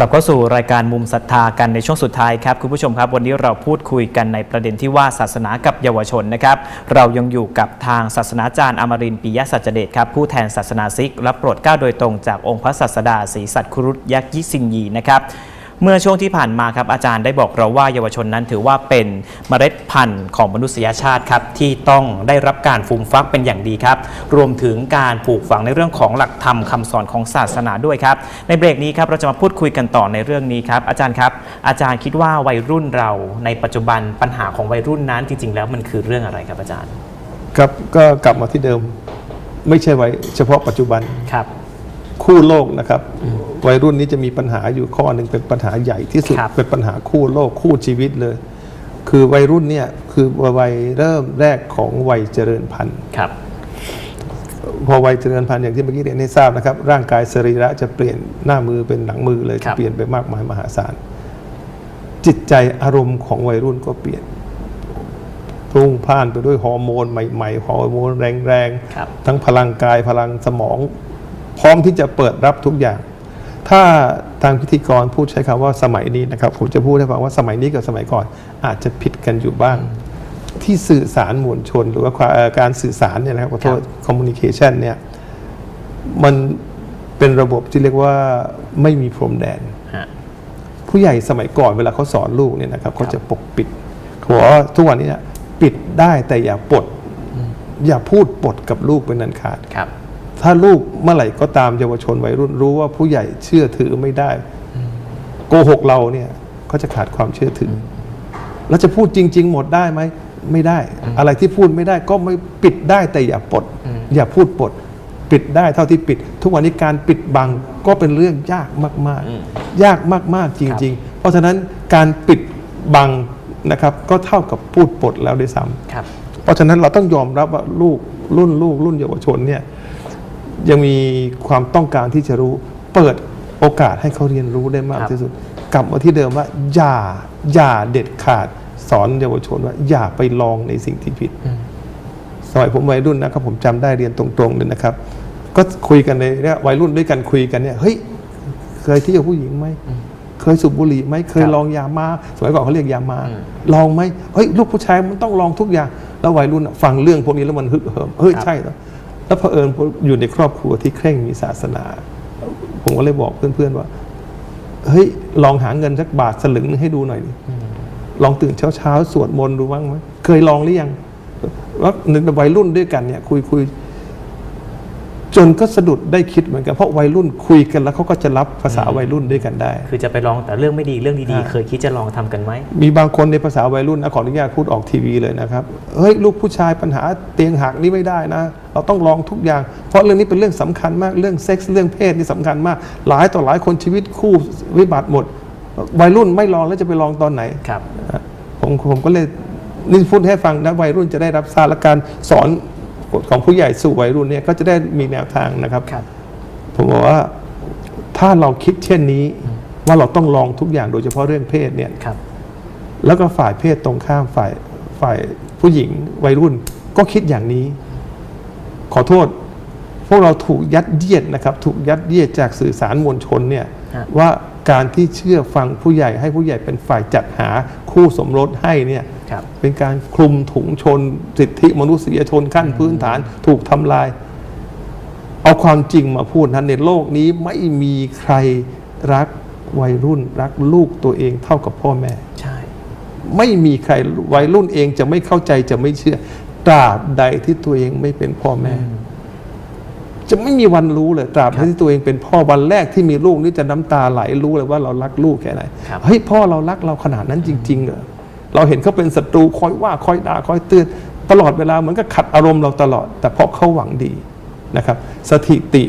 กลับเข้าสู่รายการมุมศรัทธากันในช่วงสุดท้ายครับคุณผู้ชมครับ วันนี้เราพูดคุยกันในประเด็นที่ว่าศาสนากับเยาวชนนะครับ เรายังอยู่กับทางศาสนาจารย์อมรินปิยสัจเดชครับผู้แทนศาสนาซิกรับโปรดเกล้าโดยตรงจากองค์พระศาสดาศรีสัตว์ครุฑยักษ์ยิสิงยีนะครับ เมื่อช่วงที่ผ่านมาครับอาจารย์ได้บอกเราว่าเยาวชนนั้นถือว่าเป็นเมล็ดพันธุ์ของมนุษยชาติครับที่ต้องได้รับการฟูมฟักเป็นอย่างดีครับ รวมถึงการปลูกฝังในเรื่องของหลักธรรมคำสอนของศาสนาด้วยครับ ในเบรกนี้ครับเราจะมาพูดคุยกันต่อในเรื่องนี้ครับอาจารย์ครับ อาจารย์คิดว่าวัยรุ่นเราในปัจจุบันปัญหาของวัยรุ่นนั้นจริง ๆ แล้วมันคือเรื่องอะไรครับอาจารย์ ครับก็กลับมาที่เดิม ไม่ใช่ไว้เฉพาะปัจจุบันครับ คู่โลกนะครับ วัยรุ่นนี้จะมีปัญหาอยู่ข้อหนึ่งเป็นปัญหาใหญ่ที่สุดครับเป็นปัญหาคู่โลกคู่ชีวิตเลย คือวัยรุ่นเนี่ยคือวัยเริ่มแรกของวัยเจริญพันธุ์ครับพอวัยเจริญพันธุ์อย่างที่เมื่อกี้เรียนให้ทราบนะครับ ร่างกายสรีระจะเปลี่ยนหน้ามือเป็นหลังมือเลยครัจะบเปลี่ยนไปมากมายมหาศาลจิตใจอารมณ์ของวัยรุ่นก็เปลี่ยนพรุ่งพล่านไปด้วยฮอร์โมนใหม่ ๆ ฮอร์โมนแรงๆครับทั้งพลังกายพลังสมอง พร้อมที่จะเปิดรับทุกอย่าง ถ้าทางพิธีกรพูดใช้คำว่าสมัยนี้นะครับผมจะพูดให้ฟังว่าสมัยนี้กับสมัยก่อนอาจจะผิดกันอยู่บ้าง ที่สื่อสารมวลชน หรือว่าความเอ่อการสื่อสารเนี่ยนะครับขอโทษ communication เนี่ยมันเป็นระบบที่เรียกว่าไม่มีพรมแดนฮะผู้ใหญ่สมัยก่อนเวลาเขาสอนลูกเนี่ยนะครับเขาจะปกปิดเขาบอกว่าทุกวันนี้เนี่ยปิดได้แต่อย่าปลดอย่าพูดปดกับลูกเป็นนันขาดครับ ถ้าลูกเมื่อไหร่ก็ตามเยาวชนวัยรุ่นรู้ว่าผู้ใหญ่เชื่อถือไม่ได้ โกหกเราเนี่ยก็จะขาดความเชื่อถืออแล้วจะพูดจริง ๆ หมดได้ไหมไม่ได้ อะไรที่พูดไม่ได้ก็ไม่ปิดได้แต่อย่าปดอย่าพูดปดปิดได้เท่าที่ปิด ทุกวันนี้การปิดบังก็เป็นเรื่องยากมากๆ ยากมากๆจริง ๆ เพราะฉะนั้นการปิดบังนะครับ ก็เท่ากับพูดปดแล้วด้วยซ้ำครับเพราะฉะนั้นเราต้องยอมรับว่าลูกรุ่นลูกรุ่นเยาวชนเนี่ย ยังมีความต้องการที่จะรู้ เปิดโอกาสให้เขาเรียนรู้ได้มากครับที่สุด กลับมาที่เดิมว่า อย่าอย่าเด็ดขาดสอนเยาวชนว่า อย่าไปลองในสิ่งที่ผิด สมัยผมวัยรุ่นนะครับผมจำได้เรียนตรงๆเลยนะครับ ก็คุยกันในเนี่ยวัยรุ่นด้วยกันคุยกันเนี่ยเฮ้ยเคยเที่ยวผู้หญิงไหมเคยสูบบุหรี่ไหมเคยครับลองยามาสมัยก่อนเขาเรียกยามาอืมลองไหมเฮ้ยลูกผู้ชายมันต้องลองทุกอย่าง แล้ววัยรุ่นอะฟังเรื่องพวกนี้แล้วมันฮึกเหิมเฮ้ยครับใช่แล้ว แล้วเผอิญอยู่ในครอบครัวที่เคร่งมีศาสนา ผมก็เลยบอกเพื่อนๆว่า เฮ้ย ลองหาเงินสักบาทสลึงหนึ่งให้ดูหน่อยดิลองตื่นเช้าๆสวดมนต์ดูบ้างไหมเคยลองหรือยังว่าหนึ่งวัยรุ่นด้วยกันเนี่ย คุยคุย จนก็สะดุดได้คิดเหมือนกันเพราะวัยรุ่นคุยกันแล้วเขาก็จะรับภาษาวัยรุ่นด้วยกันได้ คือจะไปลองแต่เรื่องไม่ดีเรื่องดีอ่าๆเคยคิดจะลองทำกันไหมมีบางคนในภาษาวัยรุ่นนะขออนุญาตพูดออกทีวีเลยนะครับเฮ้ยลูกผู้ชายปัญหาเตียงหักนี่ไม่ได้นะ เราต้องลองทุกอย่าง เพราะเรื่องนี้เป็นเรื่องสำคัญมากเรื่องเซ็กส์เรื่องเพศนี่สำคัญมาก หลายต่อหลายคนชีวิตคู่วิบัติหมด วัยรุ่นไม่ลองแล้วจะไปลองตอนไหนครับผมผมก็เลยนี่พูดให้ฟังนะวัยรุ่นจะได้รับทราบและการสอน ของผู้ใหญ่สู่วัยรุ่นเนี่ยก็จะได้มีแนวทางนะครับครับ ผมบอกว่าถ้าเราคิดเช่นนี้ว่าเราต้องลองทุกอย่างโดยเฉพาะเรื่องเพศเนี่ยครับแล้วก็ฝ่ายเพศตรงข้ามฝ่ายฝ่ายผู้หญิงวัยรุ่นก็คิดอย่างนี้ ขอโทษ พวกเราถูกยัดเยียดนะครับ ถูกยัดเยียดจากสื่อสารมวลชนเนี่ยฮะว่าการที่เชื่อฟังผู้ใหญ่ให้ผู้ใหญ่เป็นฝ่ายจัดหาคู่สมรสให้เนี่ยครับเป็นการคลุมถุงชน สิทธิมนุษยชนขั้นพื้นฐานถูกทำลาย เอาความจริงมาพูดนั้นในโลกนี้ไม่มีใครรักวัยรุ่นรักลูกตัวเองเท่ากับพ่อแม่ใช่ไม่มีใครวัยรุ่นเองจะไม่เข้าใจจะไม่เชื่อตราบใดที่ตัวเองไม่เป็นพ่อแม่ จะไม่มีวันรู้เลยตราบใดที่ตัวเองเป็นพ่อวันแรกที่มีลูกนี่จะน้ำตาไหลรู้เลยว่าเรารักลูกแค่ไหนครับเฮ้ยพ่อเรารักเราขนาดนั้นจริงๆเหรอเราเห็นเขาเป็นศัตรูคอยว่าคอยด่าคอยเตือนตลอดเวลาเหมือนก็ขัดอารมณ์เราตลอด แต่เพราะเขาหวังดีนะครับ สถิติ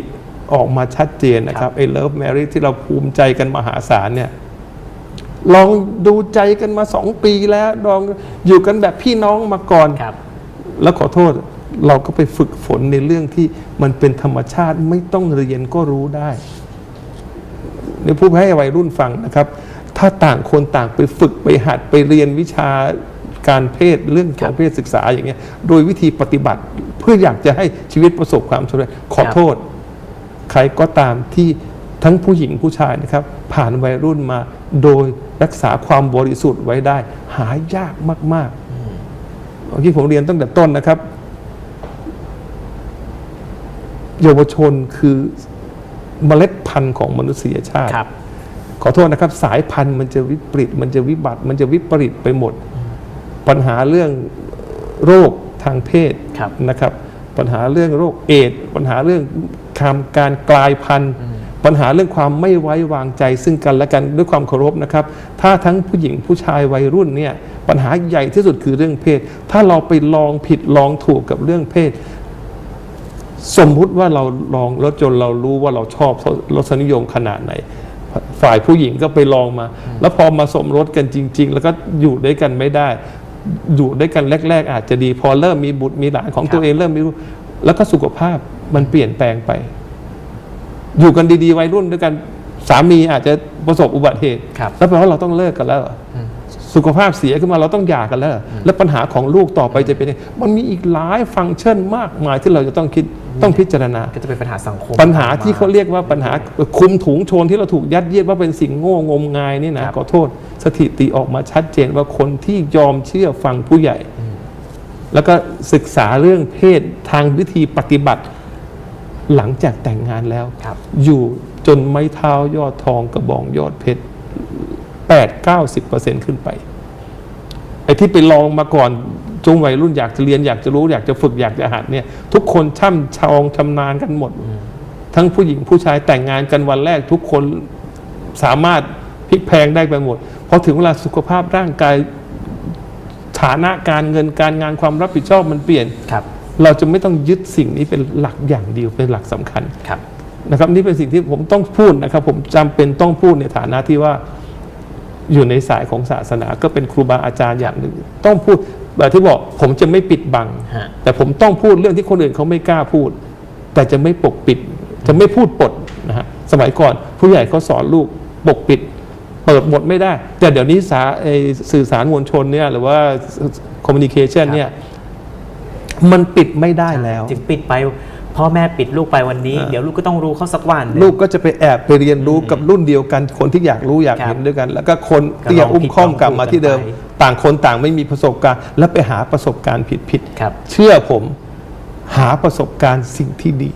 ออกมาชัดเจนนะครับไอ้เลิฟแมรี่ที่เราภูมิใจกันมหาศาลเนี่ยลองดูใจกันมาสองปีแล้วลองอยู่กันแบบพี่น้องมาก่อนครับแล้วขอโทษ เราก็ไปฝึกฝนในเรื่องที่มันเป็นธรรมชาติไม่ต้องเรียนก็รู้ได้เดี๋ยวพูดให้วัยรุ่นฟังนะครับ ถ้าต่างคนต่างไปฝึกไปหัดไปเรียนวิชาการเพศเรื่องของเพศศึกษาอย่างเงี้ย โดยวิธีปฏิบัติเพื่ออยากจะให้ชีวิตประสบความสำเร็จขอโทษ ใครก็ตามที่ทั้งผู้หญิงผู้ชายนะครับ ผ่านวัยรุ่นมาโดยรักษาความบริสุทธิ์ไว้ได้ หายากมากๆเมื่อกี้ผมเรียนตั้งแต่ต้นนะครับ เยาวชนคือเมล็ดพันธุ์ของมนุษยชาติ ครับ ขอโทษนะครับ สายพันธุ์มันจะวิปริตมันจะวิบัติ มันจะวิปริตไปหมด ปัญหาเรื่องโรคทางเพศครับ นะครับ ปัญหาเรื่องโรคเอดส์ปัญหาเรื่องการการกลายพันธุ์ ปัญหาเรื่องความไม่ไว้วางใจซึ่งกันและกันด้วยความเคารพนะครับ ถ้าทั้งผู้หญิงผู้ชายวัยรุ่นเนี่ยปัญหาใหญ่ที่สุดคือเรื่องเพศ ถ้าเราไปลองผิดลองถูกกับเรื่องเพศ สมมุติว่าเราลองแล้วจนเรารู้ว่าเราชอบรสนิยมขนาดไหน ฝ่ายผู้หญิงก็ไปลองมา แล้วพอมาสมรสกันจริง ๆ แล้วก็อยู่ด้วยกันไม่ได้ อยู่ด้วยกันแรก ๆ อาจจะดี พอเริ่มมีบุตรมีหลานของตัวเองเริ่มมีลูกแล้วก็สุขภาพมันเปลี่ยนแปลงไป อยู่กันดีๆวัยรุ่นด้วยกันสามีอาจจะประสบอุบัติเหตุครับแล้วแปลว่าเราต้องเลิกกันแล้วเหรออสุขภาพเสียขึ้นมาเราต้องหย่ากันแล้วเหรอแล้วปัญหาของลูกต่อไปจะเป็นยังไงมันมีอีกหลายฟังก์ชันมากมายที่เราจะต้องคิด ต้องพิจารณา ก็จะเป็นปัญหาสังคม ปัญหาที่เขาเรียกว่าปัญหาคุมถุงชนที่เราถูกยัดเยียดว่าเป็นสิ่งโง่งมงายนี่นะครับขอโทษสถิติออกมาชัดเจนว่าคนที่ยอมเชื่อฟังผู้ใหญ่ แล้วก็ศึกษาเรื่องเพศทางวิธีปฏิบัติ หลังจากแต่งงานแล้วครับอยู่จนไม้เท้ายอดทองกระบองยอดเพชรแปดเก้าสิบเปอร์เซ็นขึ้นไปไอ้ที่ไปลองมาก่อน จงวัยรุ่นอยากจะเรียนอยากจะรู้อยากจะฝึกอยากจะหัดเนี่ยทุกคนช่ำชองชำนาญกันหมด ทั้งผู้หญิงผู้ชายแต่งงานกันวันแรกทุกคนสามารถพลิกแพลงได้ไปหมดพอถึงเวลาสุขภาพร่างกายฐานะการเงินการงานความรับผิดชอบมันเปลี่ยนครับ เราจะไม่ต้องยึดสิ่งนี้เป็นหลักอย่างเดียวเป็นหลักสำคัญครับนะครับนี่เป็นสิ่งที่ผมต้องพูดนะครับ ผมจำเป็นต้องพูดในฐานะที่ว่าอยู่ในสายของศาสนาก็เป็นครูบาอาจารย์อย่างหนึ่ง ต้องพูด แบบที่บอกผมจะไม่ปิดบังฮะแต่ผมต้องพูดเรื่องที่คนอื่นเขาไม่กล้าพูด แต่จะไม่ปกปิด จะไม่พูดปดนะฮะสมัยก่อนผู้ใหญ่เขาสอนลูกปกปิด เปิดหมดไม่ได้ แต่เดี๋ยวนี้สาไอ้สื่อสารมวลชนเนี่ยหรือว่าคอมมิ n นิเคชันเนี่ยมันปิดไม่ได้แล้วจึงปิดไปพ่อแม่ปิดลูกไปวันนี้อ่าเดี๋ยวลูกก็ต้องรู้เขาสักวันหนึ่งลูกก็จะไปแอบไปเรียนรู้กับรุ่นเดียวกัน คนที่อยากรู้อยากครับเห็นด้วยกัน แล้วก็คนก็เตี้ยลองอุ้มผิดข้อมลองกลับมาที่เดิมถูกกันไป ต่างคนต่างไม่มีประสบการณ์ แล้วไปหาประสบการณ์ผิดผิดๆครับเชื่อผมหาประสบการณ์สิ่งที่ดี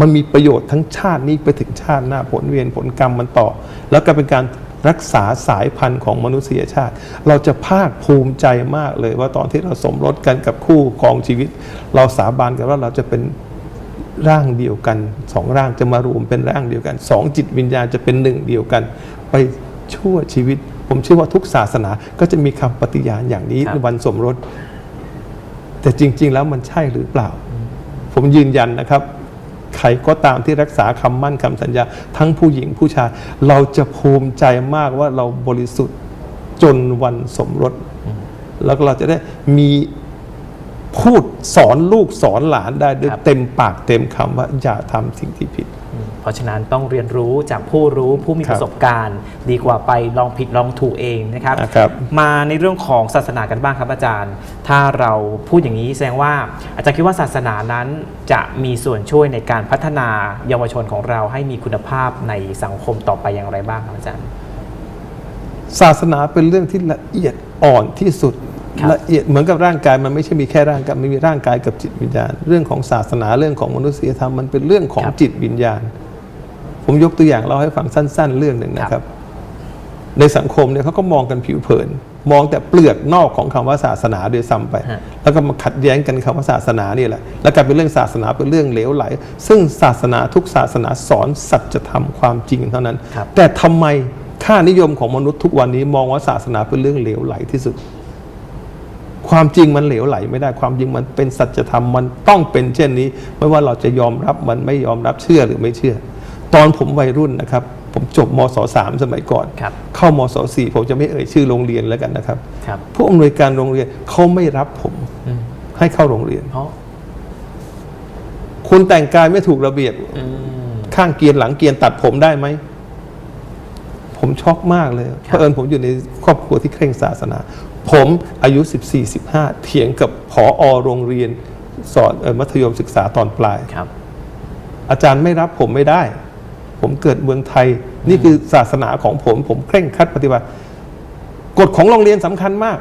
มันมีประโยชน์ทั้งชาตินี้ไปถึงชาติหน้าผลเวียนผลกรรมมันต่อ แล้วก็เป็นการรักษาสายพันธุ์ของมนุษยชาติ เราจะภาคภูมิใจมากเลยว่าตอนที่เราสมรสกันกับคู่ครองชีวิต เราสาบานกันว่าเราจะเป็นร่างเดียวกันสองร่างจะมารวมเป็นร่างเดียวกันสองจิตวิญญาณจะเป็นหนึ่งเดียวกัน ไปชั่วชีวิต ผมเชื่อว่าทุกศาสนาก็จะมีคำปฏิญาณอย่างนี้ครับในวันสมรส แต่จริง ๆ แล้วมันใช่หรือเปล่า ผมยืนยันนะครับ ใครก็ตามที่รักษาคำมั่นคำสัญญา ทั้งผู้หญิงผู้ชาย เราจะภูมิใจมากว่าเราบริสุทธิ์จนวันสมรส แล้วก็เราจะได้มีพูดสอนลูกสอนหลานได้ด้วยครับเต็มปากเต็มคำว่าอย่าทำสิ่งที่ผิดอืม เพราะฉะนั้นต้องเรียนรู้จากผู้รู้ผู้มีครับประสบการณ์ ดีกว่าไปลองผิดลองถูกเองนะครับนะครับมาในเรื่องของศาสนากันบ้างครับอาจารย์ ถ้าเราพูดอย่างนี้แสดงว่าอาจารย์คิดว่าศาสนานั้นจะมีส่วนช่วยในการพัฒนาเยาวชนของเราให้มีคุณภาพในสังคมต่อไปอย่างไรบ้างครับอาจารย์ ศาสนาเป็นเรื่องที่ละเอียดอ่อนที่สุดครับละเอียดเหมือนกับร่างกายมันไม่ใช่มีแค่ร่างกายมันมีร่างกายกับจิตวิญญาณ เรื่องของศาสนาเรื่องของมนุษยธรรมมันเป็นเรื่องของครับจิตวิญญาณ ผมยกตัวอย่างเล่าให้ฟังสั้น ๆ เรื่องหนึ่งนะคครัรับบในสังคมเนี่ยเขาก็มองกันผิวเผิน มองแต่เปลือกนอกของคำว่าศาสนาโดยซ้ำไปฮะแล้วก็มาขัดแย้งกันคำว่าศาสนานี่แหละ แล้วกลายเป็นเรื่องศาสนาเป็นเรื่องเหลวไหล ซึ่งศาสนาทุกศาสนาสอนสัจธรรมความจริงเท่านั้นครับแต่ทำไมค่านิยมของมนุษย์ทุกวันนี้มองว่าศาสนาเป็นเรื่องเหลวไหลที่สุด ความจริงมันเหลวไหลไม่ได้ความจริงมันเป็นสัจธรรมมันต้องเป็นเช่นนี้ ไม่ว่าเราจะยอมรับมันไม่ยอมรับเชื่อหรือไม่เชื่อ ตอนผมวัยรุ่นนะครับ ผมจบมศสามสมัยก่อน ครับเข้ามศสี่ผมจะไม่เอ่ยชื่อโรงเรียนแล้วกันนะครับ ครับผู้อำนวยการโรงเรียนเขาไม่รับผมอืมให้เข้าโรงเรียน เพราะคุณแต่งกายไม่ถูกระเบียบ อืม ข้างเกียร์หลังเกียร์ตัดผมได้ไหม ผมช็อกมากเลย เพราะเอิญผมอยู่ในครอบครัวที่เคร่งศาสนา ผมอายุ 14-15 เถียงกับผออโรงเรียน สอนเอ่อมัธยมศึกษาตอนปลาย ครับ อาจารย์ไม่รับผมไม่ได้ ผผมเกิดเมืองไทย นี่คือศาสนาของผม ผมเคร่งครัดปฏิบัติ กฎของโรงเรียนสำคัญมาก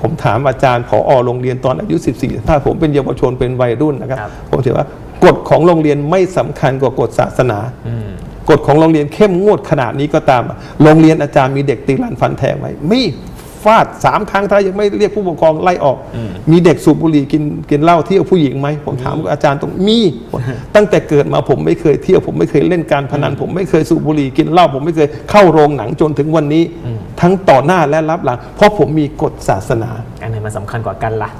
ผมถามอาจารย์ผอโรงเรียนตอนอายุ14ถ้าผมเป็นเยาวชนเป็นวัยรุ่นนะครับครับผมถือว่ากฎของโรงเรียนไม่สำคัญกว่ากฎศาสนาอืมกฎของโรงเรียนเข้มงวดขนาดนี้ก็ตาม โรงเรียนอาจารย์มีเด็กตีลันฟันแทงไหมมี ฟาดสามครั้งถ้ายังไม่เรียกผู้ปกครองไล่ออก มีเด็กสูบบุหรี่กินกินเหล้าเที่ยวผู้หญิงไหมผมถามอาจารย์ตรงมีตั้งแต่เกิดมาผมไม่เคยเที่ยวผมไม่เคยเล่นการพนัน ผมไม่เคยสูบบุหรี่กินเหล้าผมไม่เคยเข้าโรงหนังจนถึงวันนี้ ทั้งต่อหน้าและรับหลัง เพราะผมมีกฎศาสนา อันไหนมันสำคัญกว่ากันล่ะ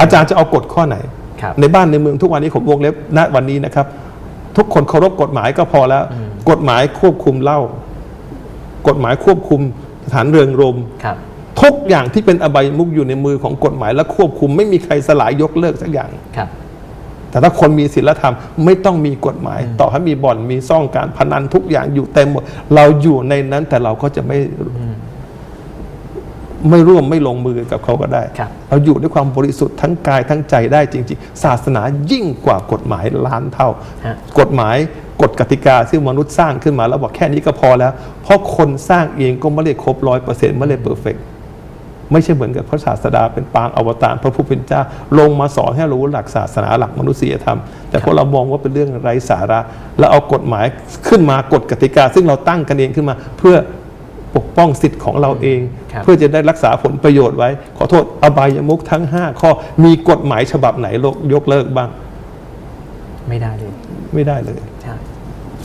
อาจารย์จะเอากฎข้อไหน ครับในบ้านในเมืองทุกวันนี้ผมวงเล็บณวันนี้นะครับ ทุกคนเคารพกฎหมายก็พอแล้ว กฎหมายควบคุมเหล้ากฎหมายควบคุมสถานเรืองรมย์ ครับ ทุกอย่างที่เป็นอบายมุกอยู่ในมือของกฎหมายและควบคุม ไม่มีใครสลายยกเลิกสักอย่าง ครับ แต่ถ้าคนมีศีลธรรมไม่ต้องมีกฎหมาย ต่อให้มีบ่อนมีซ่องการพนันทุกอย่างอยู่เต็มหมด เราอยู่ในนั้นแต่เราก็จะไม่ไม่ร่วมไม่ลงมือกับเขาก็ได้ ครับ เราอยู่ด้วยความบริสุทธิ์ทั้งกายทั้งใจได้จริง ๆ ศาสนายิ่งกว่ากฎหมายล้านเท่า ฮะ กฎหมายกฎกติกาที่มนุษย์สร้างขึ้นมาแล้วบอกแค่นี้ก็พอแล้ว เพราะคนสร้างเองก็ไม่ได้ครบร้อยเปอร์เซ็นต์ไม่ได้เพอร์เฟก ไม่ใช่เหมือนกับพระศาสดาเป็นปางอวตารพระผู้เป็นเจ้าลงมาสอนให้รู้หลักศาสนาหลักมนุษยธรรม แต่พวกเรามองว่าเป็นเรื่องไร้สาระ แล้วเอากฎหมายขึ้นมากฎกติกา ซึ่งเราตั้งกันเองขึ้นมาเพื่อปกป้องสิทธิ์ของเราเองครับเพื่อจะได้รักษาผลประโยชน์ไว้ ขอโทษอบายมุขทั้ง 5 ข้อมีกฎหมายฉบับไหนยกเลิกบ้าง ไม่ได้เลย ไม่ได้เลยใช่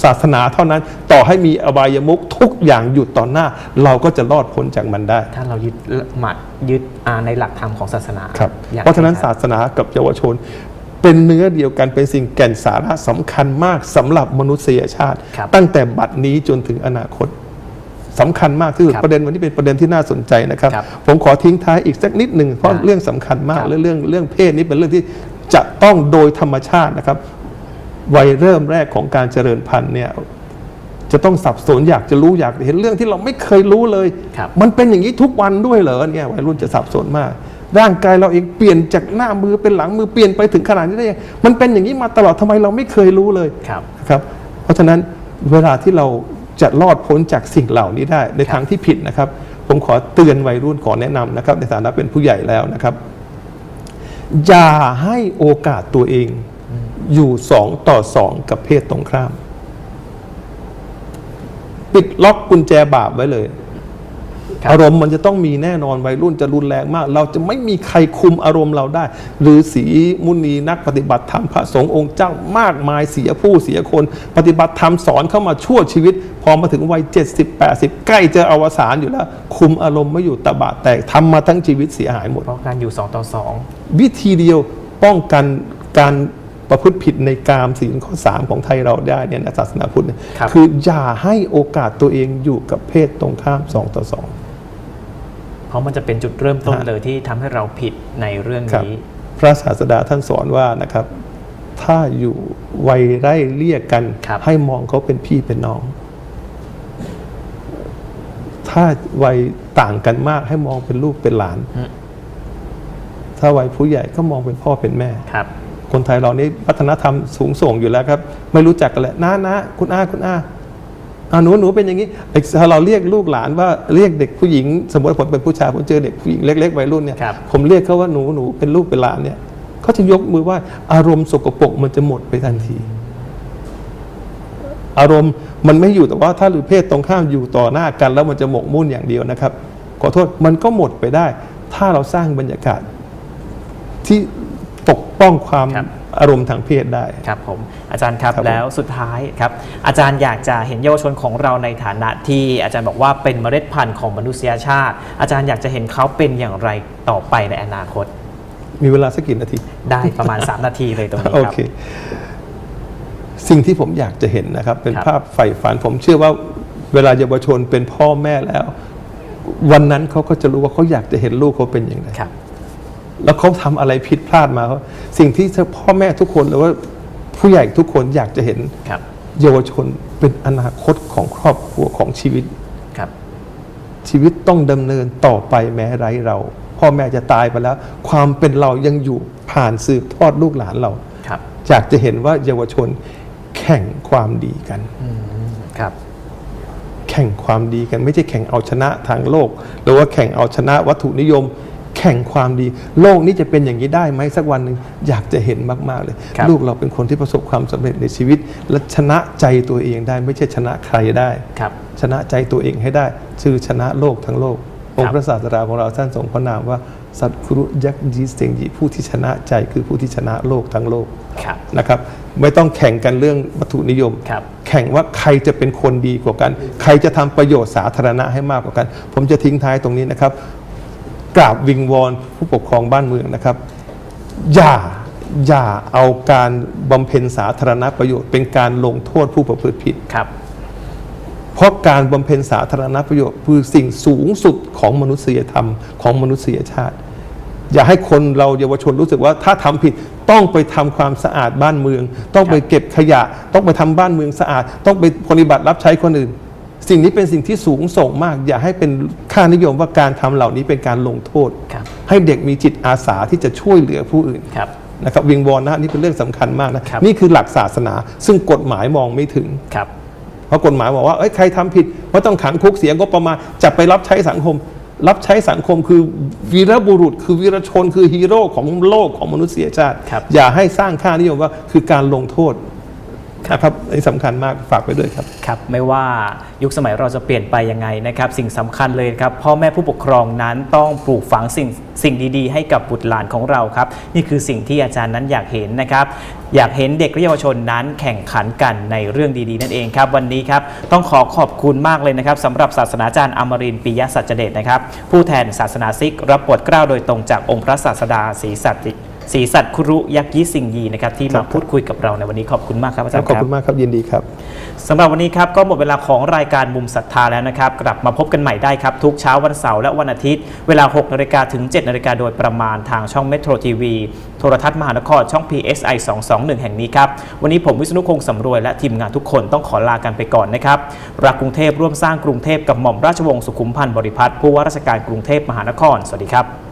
ศาสนาเท่านั้น ต่อให้มีอบายมุขทุกอย่างหยุดต่อหน้า เราก็จะรอดพ้นจากมันได้ ถ้าเรายึดหมัดยึดอ่าในหลักธรรมของศาสนาครับอย่งเพราะฉะนั้นคบศาสนากับเยาวชนเป็นเนื้อเดียวกันเป็นสิ่งแก่นสาระสำคัญมากสำหรับมนุษยชาติครับตั้งแต่บัดนี้จนถึงอนาคตสำคัญมากที่สุดครับประเด็นวันนี้เป็นประเด็นที่น่าสนใจนะครับครับผมขอทิ้งท้ายอีกสักนิดหนึ่งเพราะได้เรื่องสำคัญมากครับและเรื่องเรื่องเพศนี้เป็นเรื่องที่จะต้องโดยธรรมชาตินะครับ วัยเริ่มแรกของการเจริญพันธุ์เนี่ยจะต้องสับสนอยากจะรู้อยากเห็นเรื่องที่เราไม่เคยรู้เลยครับมันเป็นอย่างนี้ทุกวันด้วยเหรอเนี่ยวัยรุ่นจะสับสนมาก ร่างกายเราเองเปลี่ยนจากหน้ามือเป็นหลังมือเปลี่ยนไปถึงขนาดนี้ได้ยังมันเป็นอย่างนี้มาตลอดทำไมเราไม่เคยรู้เลยครับนะครับ เพราะฉะนั้นเวลาที่เราจะรอดพ้นจากสิ่งเหล่านี้ได้ในทางที่ผิดนะครับ ผมขอเตือนวัยรุ่นขอแนะนำนะครับ ในฐานะเป็นผู้ใหญ่แล้วนะครับ อย่าให้โอกาสตัวเอง อยู่สองต่อสองกับเพศตรงข้าม ปิดล็อกกุญแจบาปไว้เลยครับอารมณ์มันจะต้องมีแน่นอนวัยรุ่นจะรุนแรงมาก เราจะไม่มีใครคุมอารมณ์เราได้ หรือสีมุนีนักปฏิบัติธรรมพระสงฆ์องค์เจ้ามากมายเสียผู้เสียคน ปฏิบัติธรรมสอนเข้ามาชั่วชีวิต พอมาถึงวัย 70 80 ใกล้จะอวสานอยู่แล้ว คุมอารมณ์ไม่อยู่ตะบะแตกทำมาทั้งชีวิตเสียหายหมดเพราะการอยู่ 2 ต่อวิธีเดียวป้องกันการ ประพฤติผิดในกามศีลข้อ3ของไทยเราได้เนี่ยนะศาสนาพุทธเนี่ยครับออย่าให้โอกาสตัวเองอยู่กับเพศตรงข้าม2ต่อ2 2เพราะมันจะเป็นจุดเริ่มต้นฮะ เลยที่ทำให้เราผิดในเรื่องครับนี้ พระศาสดาท่านสอนว่านะครับ ถ้าอยู่วัยไร่เรียกกัน ครับ ให้มองเขาเป็นพี่เป็นน้อง ถ้าวัยต่างกันมากให้มองเป็นลูกเป็นหลานอืมถ้าวัยผู้ใหญ่ก็มองเป็นพ่อเป็นแม่ ครับ คนไทยเรานี่วัฒนธรรมสูงส่งอยู่แล้วครับ ไม่รู้จักกันแหละน้านะคุณอาคุณอาอาหนูหนูเป็นอย่างนี้ไอ้ถ้าเราเรียกลูกหลานว่าเรียกเด็กผู้หญิง สมมติผมเป็นผู้ชายผมเจอเด็กผู้หญิงเล็กๆวัยรุ่นเนี่ยครับผมเรียกเขาว่าหนูหนูเป็นลูกเป็นหลานเนี่ยเขาจะยกมือไหว่าอารมณ์สกปรกมันจะหมดไปทันที อารมณ์มันไม่อยู่แต่ว่าถ้าหรือเพศตรงข้ามอยู่ต่อหน้ากัน แล้วมันจะหมกมุ่นอย่างเดียวนะครับขอโทษมันก็หมดไปได้ ถ้าเราสร้างบรรยากาศ ที่ ปกป้องความครับ อารมณ์ทางเพศได้ ครับผมอาจารย์ครับครับผม แล้วสุดท้ายครับอาจารย์อยากจะเห็นเยาวชนของเราในฐานะที่อาจารย์บอกว่าเป็นเมล็ดพันธุ์ของมนุษยชาติ อาจารย์อยากจะเห็นเขาเป็นอย่างไรต่อไปในอนาคตมีเวลาสักกี่นาที ได้ประมาณ 3 นาทีเลยตรงนี้โอครับ เค สิ่งที่ผมอยากจะเห็นนะครับ เป็นครับ ภาพใฝ่ฝัน ผมเชื่อว่าเวลาเยาวชนเป็นพ่อแม่แล้ว วันนั้นเขาก็จะรู้ว่าเขาอยากจะเห็นลูกเขาเป็นอย่างไร ครับ แล้วเขาทำอะไรผิดพลาดมาเขาสิ่งที่พ่อแม่ทุกคนหรือว่าผู้ใหญ่ทุกคนอยากจะเห็นครับเยาวชนเป็นอนาคตของครอบครัวของชีวิตครับ ชีวิตต้องดำเนินต่อไปแม้ไร้เรา พ่อแม่จะตายไปแล้ว ความเป็นเรายังอยู่ผ่านสืบทอดลูกหลานเราครับอยากจะเห็นว่าเยาวชนแคข่งความดีกันครับ แข่งความดีกันไม่ใช่แข่งเอาชนะทางโลก หรือว่าแข่งเอาชนะวัตถุนิยม แข่งความดี โลกนี้จะเป็นอย่างนี้ได้ไหมสักวันหนึ่งอยากจะเห็นมาก ๆ เลย ครับ ลูกเราเป็นคนที่ประสบความสำเร็จในชีวิต และชนะใจตัวเองได้ไม่ใช่ชนะใครได้ ครับ ชนะใจตัวเองให้ได้ชื่อชนะโลกทั้งโลก องค์พระศาสดาของเราท่านทรงพระนามว่า สัตครุยักษ์ยีเสงยีผู้ที่ชนะใจคือผู้ที่ชนะโลกทั้งโลกครับ นะครับ ไม่ต้องแข่งกันเรื่องวัตถุนิยม ครับ แข่งว่าใครจะเป็นคนดีกว่ากัน ใครจะทำประโยชน์สาธารณะให้มากกว่ากัน ผมจะทิ้งท้ายตรงนี้นะครับ กราบวิงวอนผู้ปกครองบ้านเมืองนะครับ อย่าอย่าเอาการบำเพ็ญสาธารณประโยชน์ เป็นการลงโทษผู้ประพฤติผิด ครับ เพราะการบำเพ็ญสาธารณประโยชน์คือสิ่งสูงสุดของมนุษยธรรมของมนุษยชาติ อย่าให้คนเราเยาวชนรู้สึกว่าถ้าทำผิดต้องไปทำความสะอาดบ้านเมือง ต้องไปเก็บขยะ ต้องไปทำบ้านเมืองสะอาด ต้องไปปฏิบัติรับใช้คนอื่น สิ่งนี้เป็นสิ่งที่สูงส่งมาก อย่าให้เป็นค่านิยมว่าการทำเหล่านี้เป็นการลงโทษครับให้เด็กมีจิตอาสาที่จะช่วยเหลือผู้อื่นครับนะครับวิงวอนนะนี่เป็นเรื่องสำคัญมากนะครับนี่คือหลักศาสนา ซึ่งกฎหมายมองไม่ถึงครับเพราะกฎหมายบอกว่าเอ้ยใครทำผิดไม่ต้องขังคุกเสียงบประมาณจะไปรับใช้สังคม รับใช้สังคมคือวีรบุรุษ คือวีรชนคือฮีโร่ของโลกของมนุษยชาติครับอย่าให้สร้างค่านิยมว่าคือการลงโทษ นะครับนี่สำคัญมากฝากไปด้วยครับ ครับไม่ว่ายุคสมัยเราจะเปลี่ยนไปยังไงนะครับ สิ่งสำคัญเลยครับพ่อแม่ผู้ปกครองนั้นต้องปลูกฝังสิ่งสิ่งดีๆ ให้กับบุตรหลานของเราครับ นี่คือสิ่งที่อาจารย์นั้นอยากเห็นนะครับ อยากเห็นเด็กและเยาวชนนั้นแข่งขันกันในเรื่องดีๆ นั่นเองครับวันนี้ครับต้องขอขอบคุณมากเลยนะครับสำหรับศาสนาจารย์อมรินทร์ปิยสัจเดชนะครับผู้แทนศาสนาซิก รับบทเกล้าโดยตรงจากองค์พระศาสดาศรีสัตติ ศรีสัตครุยักษ์ยี่สิงยีนะครับที่ครัมาบพูดคุยกับเราในวันนี้ขอบคุณมากครับอาจารย์ขอบคุณมากครับยินดีครับ สำหรับวันนี้ครับก็หมดเวลาของรายการมุมศรัทธาแล้วนะครับ กลับมาพบกันใหม่ได้ครับ ทุกเช้าวันเสาร์และวันอาทิตย์ เวลา 6นาฬิกาถึง 7นาฬิกาโดยประมาณทางช่องเมโทรทีวีโทรทัศน์มหานครช่อง PSI 221 แห่งนี้ครับ วันนี้ผมวิษณุคงสำรวยและทีมงานทุกคนต้องขอลากันไปก่อนนะครับ รักกรุงเทพร่วมสร้างกรุงเทพกับหม่อมราชวงศ์สุขุมพันธ์บริพัตรผู้ว่าราชการกรุงเทพมหานครสวัสดีครับ